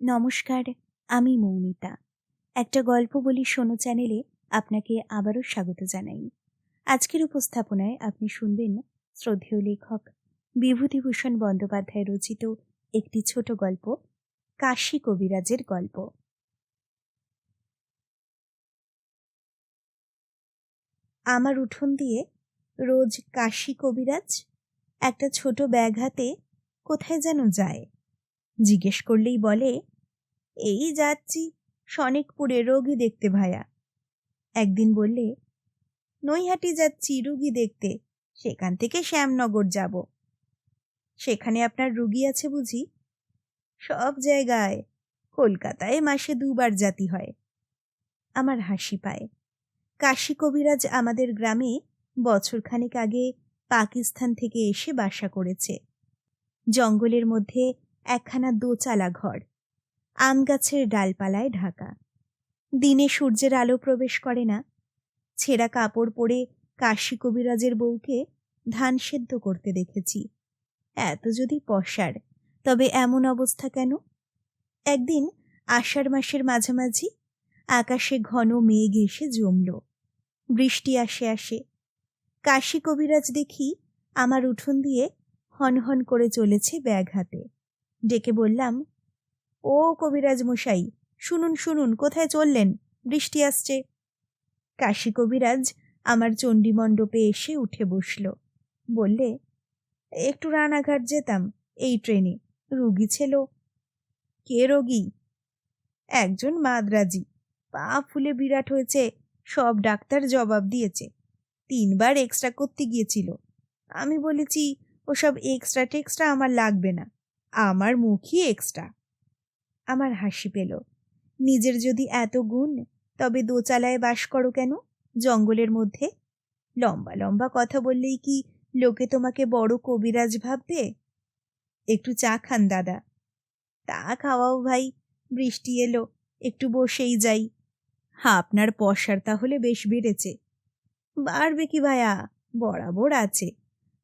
নমস্কার, আমি মৌমিতা। একটা গল্প বলি শোনো চ্যানেলে আপনাকে আবারও স্বাগত জানাই। আজকের উপস্থাপনায় আপনি শুনবেন শ্রদ্ধেয় লেখক বিভূতিভূষণ বন্দ্যোপাধ্যায় রচিত একটি ছোট গল্প, কাশী কবিরাজের গল্প। আমার উঠোন দিয়ে রোজ কাশী কবিরাজ, একটা ছোট ব্যাগ হাতে কোথায় যেন যায়। জিজ্ঞেস করলেই বলে, এই যাচ্ছি সনেকপুরে রোগী দেখতে ভায়া। একদিন বললে, নৈহাটি যাচ্ছি রুগী দেখতে, সেখান থেকে শ্যামনগর যাব। সেখানে আপনার রুগী আছে বুঝি? সব জায়গায়, কলকাতায় মাসে দুবার জাতি হয়। আমার হাসি পায়। কাশী কবিরাজ আমাদের গ্রামে বছরখানেক আগে পাকিস্তান থেকে এসে বাসা করেছে। জঙ্গলের মধ্যে একখানা দোচালা ঘর। আম গাছের ডালপালায় ঢাকা। দিনে সূর্যের আলো প্রবেশ করে না। ছেঁড়া কাপড় পরে কাশী কবিরাজের বউকে ধান সেদ্ধ করতে দেখেছি। এত যদি পশার, তবে এমন অবস্থা কেন? একদিন আষাঢ় মাসের মাঝামাঝি আকাশে ঘন মেঘ এসে জমল। বৃষ্টি আসে আসে। কাশী কবিরাজ দেখি আমার উঠোন দিয়ে হনহন করে চলেছে ব্যাগ হাতে ডেকে বললাম, ও কবিরাজ মশাই, শুনুন শুনুন, কোথায় চললেন? বৃষ্টি আসছে। কাশী কবিরাজ আমার চণ্ডীমণ্ডপে এসে উঠে বসল। বললে, একটু রানাঘাট যেতাম, এই ট্রেনে, রুগী ছিল। কে রোগী? একজন মাদ্রাজি, পা ফুলে বিরাট হয়েছে, সব ডাক্তার জবাব দিয়েছে, তিনবার এক্সট্রা করতে গিয়েছিল। আমি বলেছি, ওসব এক্সট্রা টেক্সট্রা আমার লাগবে না। আমার মুখই এক্সট্রা আমার হাসি পেল। নিজের যদি এত গুণ, তবে দোচালায় বাস করো কেন? জঙ্গলের মধ্যে? লম্বা লম্বা কথা বললেই কি লোকে তোমাকে বড় কবিরাজ ভাববে? একটু চা খান, দাদা। তা খাওয়াও ভাই, বৃষ্টি এলো, একটু বসেই যাই। হ্যাঁ আপনার পশার তাহলে বেশ বেড়েছে। বাড়বে কি ভাইয়া বরাবর আছে।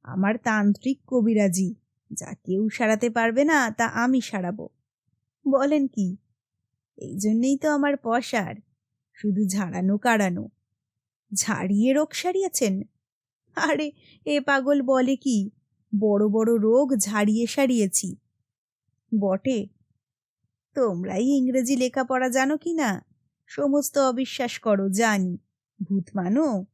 আমার তান্ত্রিক কবিরাজি। যা কেউ সারাতে পারবে না, তা আমি সারাবো। বলেন কি? এই জন্যেই তো আমার পশার। শুধু ঝাড়ানো, কাড়ানো। ঝাড়িয়ে রোগ সারিয়েছেন? আরে, এ পাগল বলে কি? বড় বড় রোগ ঝাড়িয়ে সারিয়েছি। বটে। তোমরাই ইংরেজি লেখাপড়া জানো কি না? সমস্ত অবিশ্বাস করো, জানি। ভূত মানো?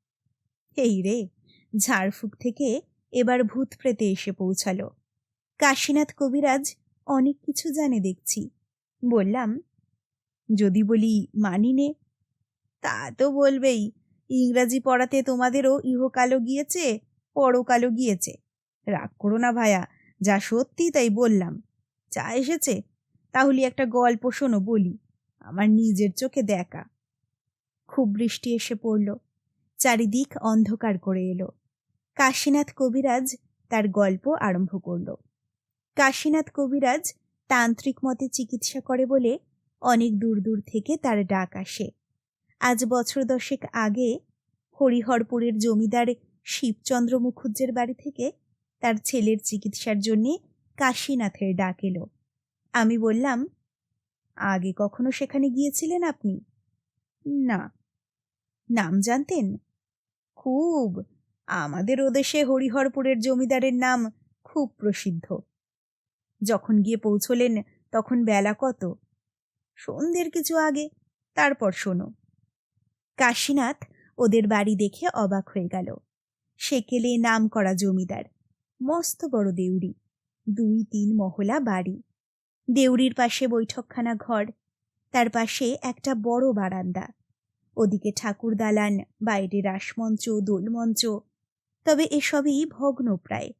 এই রে, ঝাড়ফুঁক থেকে এবার ভূত প্রেতে এসে পৌঁছালো। কাশীনাথ কবিরাজ অনেক কিছু জানে দেখছি। বললাম, যদি বলি মানি নে, তা তো বলবেই। ইংরাজি পড়াতে তোমাদেরও ইহকালও গিয়েছে, পরকালও গিয়েছে। রাগ করো না ভায়া, যা সত্যি তাই বললাম। চা এসেছে, তাহলে একটা গল্প শোনো বলি, আমার নিজের চোখে দেখা। খুব বৃষ্টি এসে পড়ল। চারিদিক অন্ধকার করে এলো। কাশীনাথ কবিরাজ তার গল্প আরম্ভ করল। কাশীনাথ কবিরাজ তান্ত্রিক মতে চিকিৎসা করে বলে অনেক দূর দূর থেকে তার ডাক আসে। আজ বছর দশেক আগে হরিহরপুরের জমিদার শিবচন্দ্র মুখুজ্জের বাড়ি থেকে তার ছেলের চিকিৎসার জন্যে কাশীনাথের ডাক এলো। আমি বললাম, আগে কখনো সেখানে গিয়েছিলেন আপনি? না। নাম জানতেন? খুব। আমাদের ওদেশে হরিহরপুরের জমিদারের নাম খুব প্রসিদ্ধ। যখন গিয়ে পৌঁছলেন, তখন বেলা কত? সন্ধ্যের কিছু আগে। তারপর শোনো। কাশীনাথ ওদের বাড়ি দেখে অবাক হয়ে গেল। সেকেলে নাম করা জমিদার। মস্ত বড় দেউড়ি। দুই তিন মহলা বাড়ি। দেউড়ির পাশে বৈঠকখানা ঘর। তার পাশে একটা বড় বারান্দা। ওদিকে ঠাকুর দালান, বাইরে রাসমঞ্চ, দোলমঞ্চ। তবে এসবই ভগ্ন প্রায়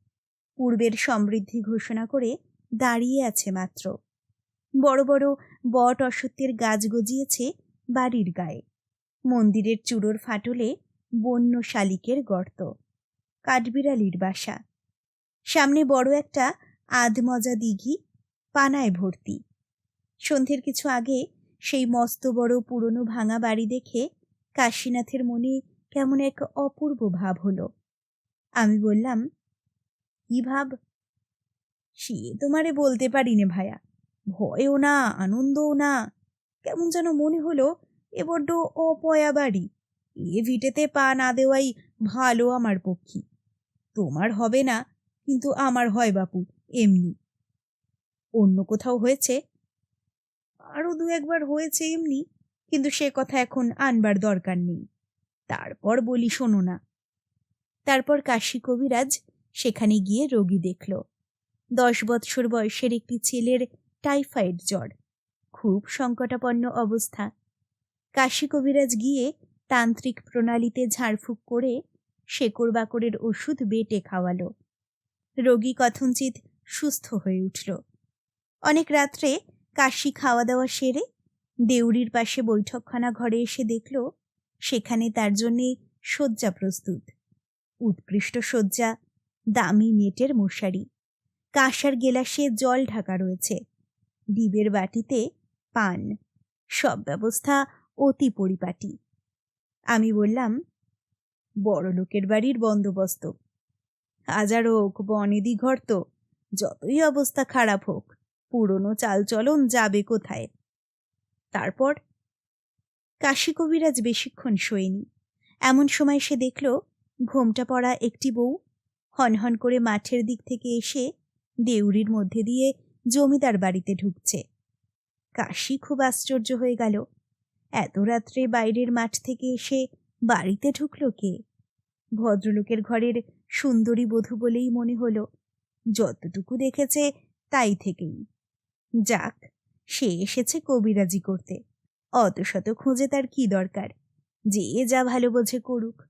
পূর্বের সমৃদ্ধি ঘোষণা করে দাঁড়িয়ে আছে মাত্র। বড় বড় বট অসত্যের গাছ গজিয়েছে বাড়ির গায়ে। মন্দিরের চূড়োর ফাটলে বন্য শালিকের গর্ত। কাঠবিড়ালির বাসা। সামনে বড় একটা আধমজা দিঘি পানায় ভর্তি। সন্ধ্যের কিছু আগে সেই মস্ত বড় পুরনো ভাঙা বাড়ি দেখে কাশীনাথের মনে কেমন এক অপূর্ব ভাব হলো। আমি বললাম, কি ভাব? সে তোমারে বলতে পারি নে ভায়া। ভয়ও না, আনন্দও না। কেমন যেন মনে হলো এ বড্ড অপয়া বাড়ি এ ভিটেতে পা না দেওয়াই ভালো আমার পক্ষী। তোমার হবে না, কিন্তু আমার হয় বাপু, এমনি। অন্য কোথাও হয়েছে? আরও দু একবার হয়েছে এমনি, কিন্তু সে কথা এখন আনবার দরকার নেই। তারপর বলি শোনো না। তারপর কাশী কবিরাজ সেখানে গিয়ে রোগী দেখল। দশ বৎসর বয়সের একটি ছেলের টাইফয়েড জ্বর। খুব সংকটাপন্ন অবস্থা। কাশী কবিরাজ গিয়ে তান্ত্রিক প্রণালীতে ঝাড়ফুঁক করে শেকড় বাকড়ের ওষুধ বেটে খাওয়ালো। রোগী কথঞ্চিত সুস্থ হয়ে উঠল। অনেক রাত্রে কাশি খাওয়া দাওয়া সেরে দেউরির পাশে বৈঠকখানা ঘরে এসে দেখল সেখানে তার জন্যে শয্যা প্রস্তুত। উৎকৃষ্ট শয্যা, দামি নেটের মশারি। কাঁসার গেলাসে জল ঢাকা রয়েছে। ডিবের বাটিতে পান। সব ব্যবস্থা অতি পরিপাটি। আমি বললাম, বড় লোকের বাড়ির বন্দোবস্ত। হাজার হোক, বনেদি ঘর তো, যতই অবস্থা খারাপ হোক, পুরনো চালচলন যাবে কোথায়? তারপর, কাশী কবিরাজ বেশিক্ষণ শোয়নি। এমন সময় সে দেখল, ঘোমটা পড়া একটি বউ হনহন করে মাঠের দিক থেকে এসে দেউরির মধ্যে দিয়ে জমিদার বাড়িতে ঢুকছে। কাশি খুব আশ্চর্য হয়ে গেল। এত রাত্রে বাইরের মাঠ থেকে এসে বাড়িতে ঢুকল কে? ভদ্রলোকের ঘরের সুন্দরী বধূ বলেই মনে হলো, যতটুকু দেখেছে তাই থেকেই। যাক, সে এসেছে কবিরাজি করতে। অত শত খুঁজে তার কি দরকার? যে যা ভালো বোঝে করুক।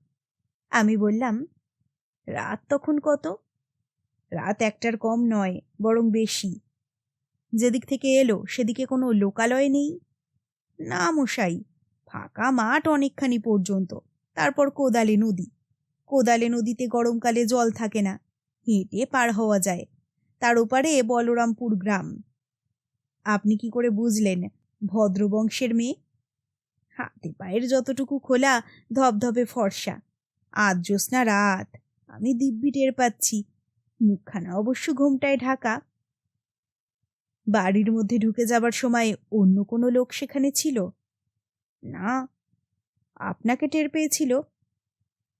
আমি বললাম, রাত তখন কত? রাত একটার কম নয়, বরং বেশি। যেদিক থেকে এলো, সেদিকে কোনো লোকালয় নেই? না মশাই, ফাঁকা মাঠ অনেকখানি পর্যন্ত। তারপর কোদালে নদী। কোদালে নদীতে গরমকালে জল থাকে না, হেঁটে পার হওয়া যায়। তার ওপারে বলরামপুর গ্রাম। আপনি কি করে বুঝলেন, ভদ্রবংশের মেয়ে? হাতে পায়ের যতটুকু খোলা, ধবধবে ফর্সা। আজ জ্যোৎস্না রাত, আমি দিব্যি টের পাচ্ছি। মুখখানা। অবশ্য ঘোমটায় ঢাকা। বাড়ির মধ্যে ঢুকে যাবার সময় অন্য কোনো লোক সেখানে ছিল? না। আপনাকে টের পেয়েছিল?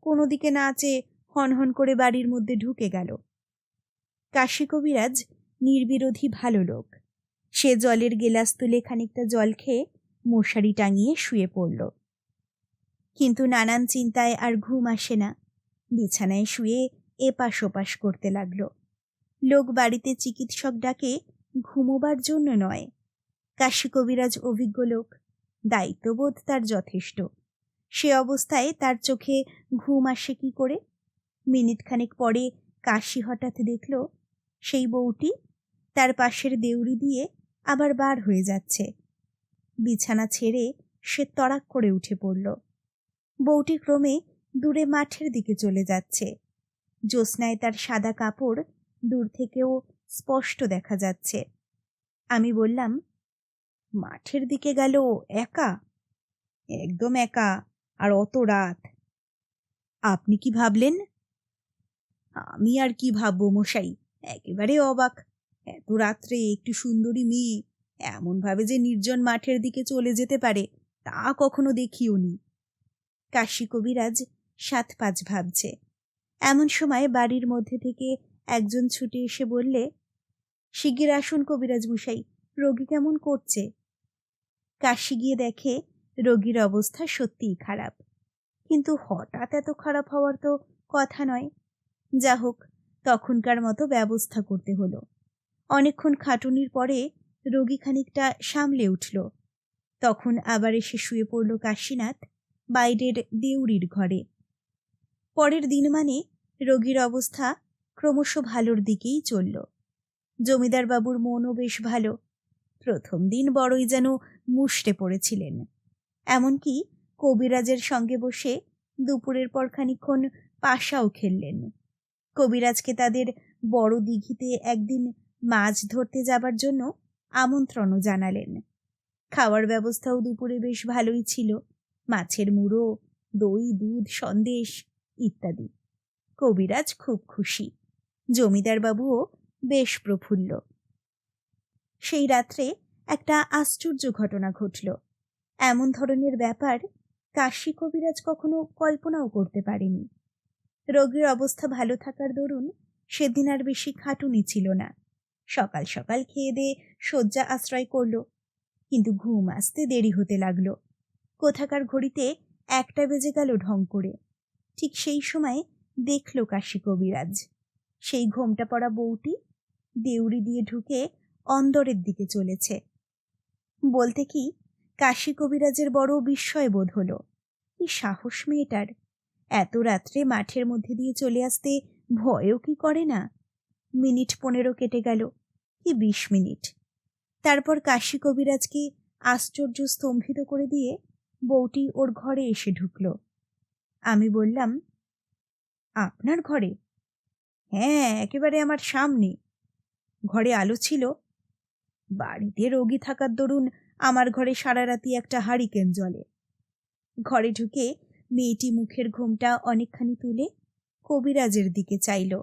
কোনো দিকে না চেয়ে হনহন করে বাড়ির মধ্যে ঢুকে গেল। কাশী কবিরাজ নির্বিরোধী ভালো লোক। সে জলের গেলাস তুলে খানিকটা জল খেয়ে মশারি টাঙিয়ে শুয়ে পড়ল। কিন্তু নানান চিন্তায় আর ঘুম আসে না। বিছানায় শুয়ে এপাশ ওপাশ করতে লাগল। লোক বাড়িতে চিকিৎসক ডাকে, ঘুমোবার জন্য নয়। কাশী কবিরাজ অভিজ্ঞ লোক, দায়িত্ববোধ তার যথেষ্ট। সে অবস্থায় তার চোখে ঘুম আসে কি করে? মিনিটখানেক পরে কাশি হঠাৎ দেখল, সেই বউটি তার পাশের দেউড়ি দিয়ে আবার বার হয়ে যাচ্ছে। বিছানা ছেড়ে সে তড়াক করে উঠে পড়ল। বউটি ক্রমে দূরে মাঠের দিকে চলে যাচ্ছে। জ্যোৎস্নায় তার সাদা কাপড় দূর থেকেও স্পষ্ট দেখা যাচ্ছে। আমি বললাম, মাঠের দিকে গেল, একা? একদম একা, আর অত রাত। আপনি কি ভাবলেন? আমি আর কি ভাববো মশাই, একেবারে অবাক। এত রাত্রে একটু সুন্দরী মেয়ে এমনভাবে যে নির্জন মাঠের দিকে চলে যেতে পারে, তা কখনো দেখিও নি কাশী কবিরাজ সাত পাঁচ ভাবছে। এমন সময় বাড়ির মধ্যে থেকে একজন ছুটে এসে বললে, শিগগির আসুন কবিরাজ মশাই, রোগী কেমন করছে? কাশি গিয়ে দেখে রোগীর অবস্থা সত্যিই খারাপ। কিন্তু হঠাৎ এত খারাপ হওয়ার তো কথা নয়। যা হোক, তখনকার মতো ব্যবস্থা করতে হলো। অনেকক্ষণ খাটুনির পরে রোগী খানিকটা সামলে উঠল। তখন আবার এসে শুয়ে পড়ল কাশীনাথ, বাইরের দেউরির ঘরে। পরের দিন মানে রোগীর অবস্থা ক্রমশ ভালোর দিকেই চলল। জমিদার বাবুর মনও বেশ ভালো। প্রথম দিন বড়ই যেন মুষড়ে পড়েছিলেন। এমনকি কবিরাজের সঙ্গে বসে দুপুরের পর খানিক্ষণ পাশাও খেললেন। কবিরাজকে তাদের বড় দিঘিতে একদিন মাছ ধরতে যাবার জন্য আমন্ত্রণও জানালেন। খাওয়ার ব্যবস্থাও দুপুরে বেশ ভালোই ছিল। মাছের মুড়ো, দই, দুধ, সন্দেশ ইত্যাদি। কবিরাজ খুব খুশি। জমিদার বাবুও বেশ প্রফুল্ল। সেই রাত্রে একটা আশ্চর্য ঘটনা ঘটল। এমন ধরনের ব্যাপার কাশী কবিরাজ কখনো কল্পনাও করতে পারেনি। রোগীর অবস্থা ভালো থাকার দরুন সেদিন আর বেশি খাটুনি ছিল না। সকাল সকাল খেয়ে দিয়ে শয্যা আশ্রয় করল, কিন্তু ঘুম আসতে দেরি হতে লাগল। কোথাকার ঘড়িতে একটা বেজে গেল ঢং করে। ঠিক সেই সময় দেখল কাশী কবিরাজ। সেই ঘোমটা পড়া বউটি দেউড়ি দিয়ে ঢুকে অন্দরের দিকে চলেছে। বলতে কি, কাশী কবিরাজের বড় বিস্ময় বোধ হলো। কি সাহস মেয়েটার। এত রাত্রে মাঠের মধ্যে দিয়ে চলে আসতে ভয়ও কি করে না? মিনিট পনেরো কেটে গেল, কি বিশ মিনিট। তারপর কাশী কবিরাজকে আশ্চর্য স্তম্ভিত করে দিয়ে বউটি ওর ঘরে এসে ঢুকল। আমি বললাম আপনার ঘরে? হ্যাঁ একেবারে আমার সামনে। ঘরে আলো ছিল। বাড়িতে রোগী থাকার দরুন আমার ঘরে সারা রাতি একটা হারিকেন জলে ঘরে ঢুকে মেয়েটি মুখের ঘোমটা অনেকখানি তুলে কবিরাজের দিকে চাইল।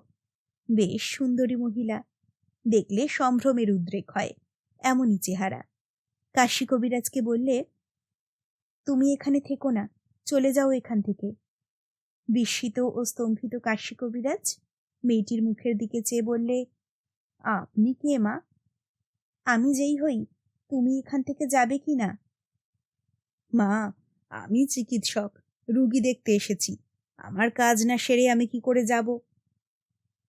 বেশ সুন্দরী মহিলা। দেখলে সম্ভ্রমের উদ্রেক হয়, এমনই চেহারা। কাশী কবিরাজকে বললে, তুমি এখানে থেকো না, চলে যাও এখান থেকে। বিস্মিত ও স্তম্ভিত কাশী কবিরাজ মেয়েটির মুখের দিকে চেয়ে বললে, আপনি কে মা? আমি যেই হই, তুমি এখান থেকে যাবে কি না? মা, আমি চিকিৎসক, রুগী দেখতে এসেছি। আমার কাজ না সেরে আমি কি করে যাব?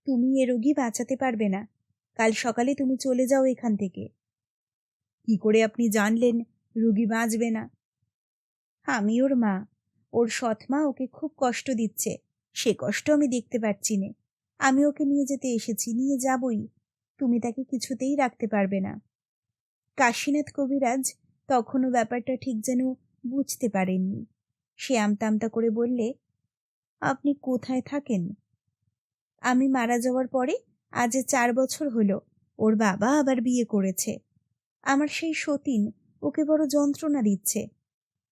তুমি এ রোগী বাঁচাতে পারবে না। কাল সকালে তুমি চলে যাও এখান থেকে। কি করে আপনি জানলেন, রুগী বাঁচবে না? আমি ওর মা। ওর সৎ মা ওকে খুব কষ্ট দিচ্ছে। সে কষ্ট আমি দেখতে পাচ্ছি নে। আমি ওকে নিয়ে যেতে এসেছি, নিয়ে যাবই। তুমি তাকে কিছুতেই রাখতে পারবে না। কাশীনাথ কবিরাজ তখনও ব্যাপারটা ঠিক যেন বুঝতে পারেননি। সে আমতা আমতা করে বললে, আপনি কোথায় থাকেন? আমি মারা যাওয়ার পরে আজ চার বছর হলো। ওর বাবা আবার বিয়ে করেছে। আমার সেই সতীন ওকে বড় যন্ত্রণা দিচ্ছে।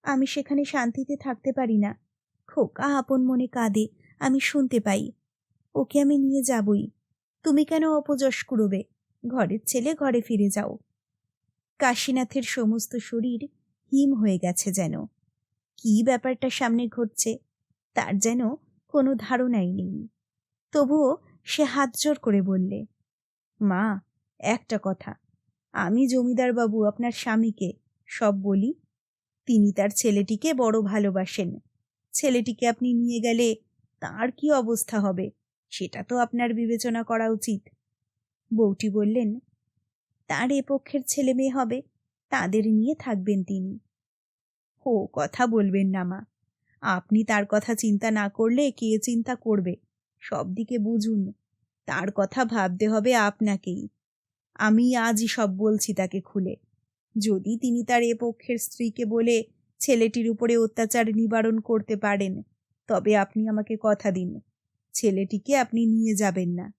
আমি সেখানে শান্তিতে থাকতে পারি না। খোকা আপন মনে কাঁদে, আমি শুনতে পাই। ওকে আমি নিয়ে যাবই। তুমি কেন অপযশ করবে ঘরের ছেলে ঘরে ফিরে যাও। কাশীনাথের সমস্ত শরীর হিম হয়ে গেছে যেন। কি ব্যাপারটা সামনে ঘটছে? তার যেন কোনো ধারণাই নেই। তবুও সে হাত জোর করে বললে, মা, একটা কথা। আমি জমিদার বাবু আপনার স্বামীকে সব বলি তিনি তার ছেলেটিকে বড় ভালোবাসেন। ছেলেটিকে আপনি নিয়ে গেলে তার কি অবস্থা হবে, সেটা তো আপনার বিবেচনা করা উচিত। বউটি বললেন, তার এ পক্ষের ছেলে মেয়ে হবে, তাদের নিয়ে থাকবেন তিনি। ও, কথা বলবেন না মা। আপনি তার কথা চিন্তা না করলে কে চিন্তা করবে? সব দিকে বুঝুন, তার কথা ভাবতে হবে আপনাকেই। আমি আজই সব বলছি তাকে খুলে। যদি তিনি তার এ পক্ষের স্ত্রীকে বলে ছেলেটির উপরে অত্যাচার নিবারণ করতে পারেন, তবে আপনি আমাকে কথা দিন। ছেলেটিকে আপনি নিয়ে যাবেন না।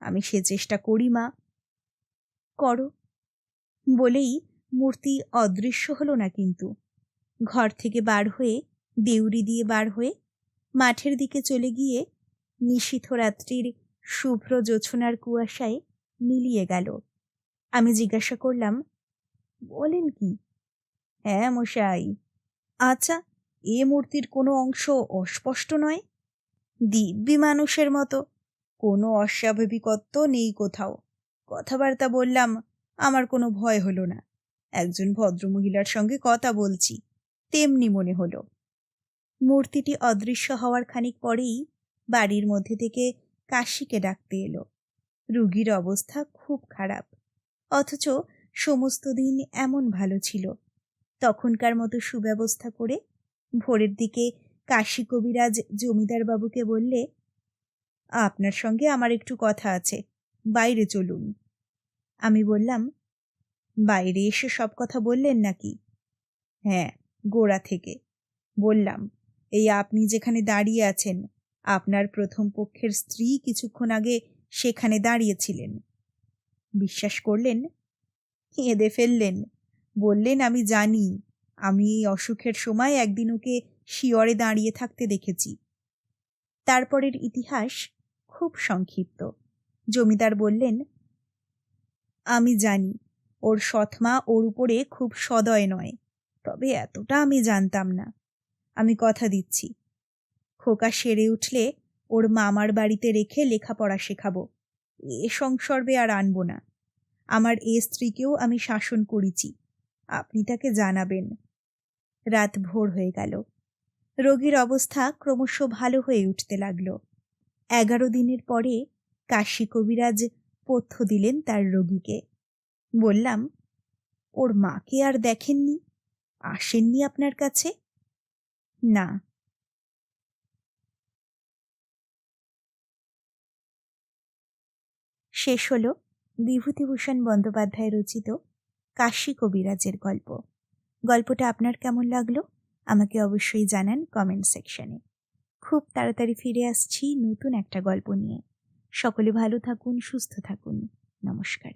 আমি সে চেষ্টা করি, মা। করো। বলেই মূর্তি অদৃশ্য হলো না কিন্তু। ঘর থেকে বার হয়ে, দেউরি দিয়ে বার হয়ে, মাঠের দিকে চলে গিয়ে নিশীথ রাত্রির শুভ্র জোছনার কুয়াশায় মিলিয়ে গেল। আমি জিজ্ঞাসা করলাম বলেন কি? হ্যাঁ মশাই। আচ্ছা এ মূর্তির কোনো অংশ অস্পষ্ট নয়? দিব্যি মানুষের মতো। কোনো অস্বাভাবিকত্ব নেই কোথাও। কথাবার্তা বললাম, আমার কোনো ভয় হলো না। একজন ভদ্রমহিলার সঙ্গে কথা বলছি, তেমনি মনে হলো। মূর্তিটি অদৃশ্য হওয়ার খানিক পরেই বাড়ির মধ্যে থেকে কাশিকে ডাকতে এলো। রুগীর অবস্থা খুব খারাপ। অথচ সমস্ত দিন এমন ভালো ছিল। তখনকার মতো সুব্যবস্থা করে ভোরের দিকে কাশী কবিরাজ জমিদার বাবুকে বললে, আপনার সঙ্গে আমার একটু কথা আছে, বাইরে চলুন। আমি বললাম, বাইরে এসে সব কথা বললেন নাকি? হ্যাঁ গোড়া থেকে। বললাম, এই আপনি যেখানে দাঁড়িয়ে আছেন, আপনার প্রথম পক্ষের স্ত্রী কিছুক্ষণ আগে সেখানে দাঁড়িয়েছিলেন। বিশ্বাস করলেন? কেঁদে ফেললেন। বললেন, আমি জানি, আমি এই অসুখের সময় একদিন ওকে শিয়রে দাঁড়িয়ে থাকতে দেখেছি। তারপরের ইতিহাস খুব সংক্ষিপ্ত। জমিদার বললেন, আমি জানি, ওর সৎমা ওর উপরে খুব সদয় নয়, তবে এতটা আমি জানতাম না। আমি কথা দিচ্ছি। খোকা সেরে উঠলে ওর মামার বাড়িতে রেখে লেখাপড়া শেখাবো। এ সংসর্বে আর আনব না। আমার এ স্ত্রীকেও আমি শাসন করেছি। আপনি তাকে জানাবেন। রাত ভোর হয়ে গেল। রোগীর অবস্থা ক্রমশ ভালো হয়ে উঠতে লাগল। এগারো দিনের পরে কাশী কবিরাজ পথ্য দিলেন তার রোগীকে। বললাম, ওর মাকে আর দেখেননি? আসেননি আপনার কাছে? না। শেষ হলো। বিভূতিভূষণ বন্দ্যোপাধ্যায় রচিত কাশী কবিরাজের গল্প। গল্পটা আপনার কেমন লাগল? আমাকে অবশ্যই জানান কমেন্ট সেকশনে খুব তাড়াতাড়ি ফিরে আসছি নতুন একটা গল্প নিয়ে। সকলে ভালো থাকুন, সুস্থ থাকুন। নমস্কার।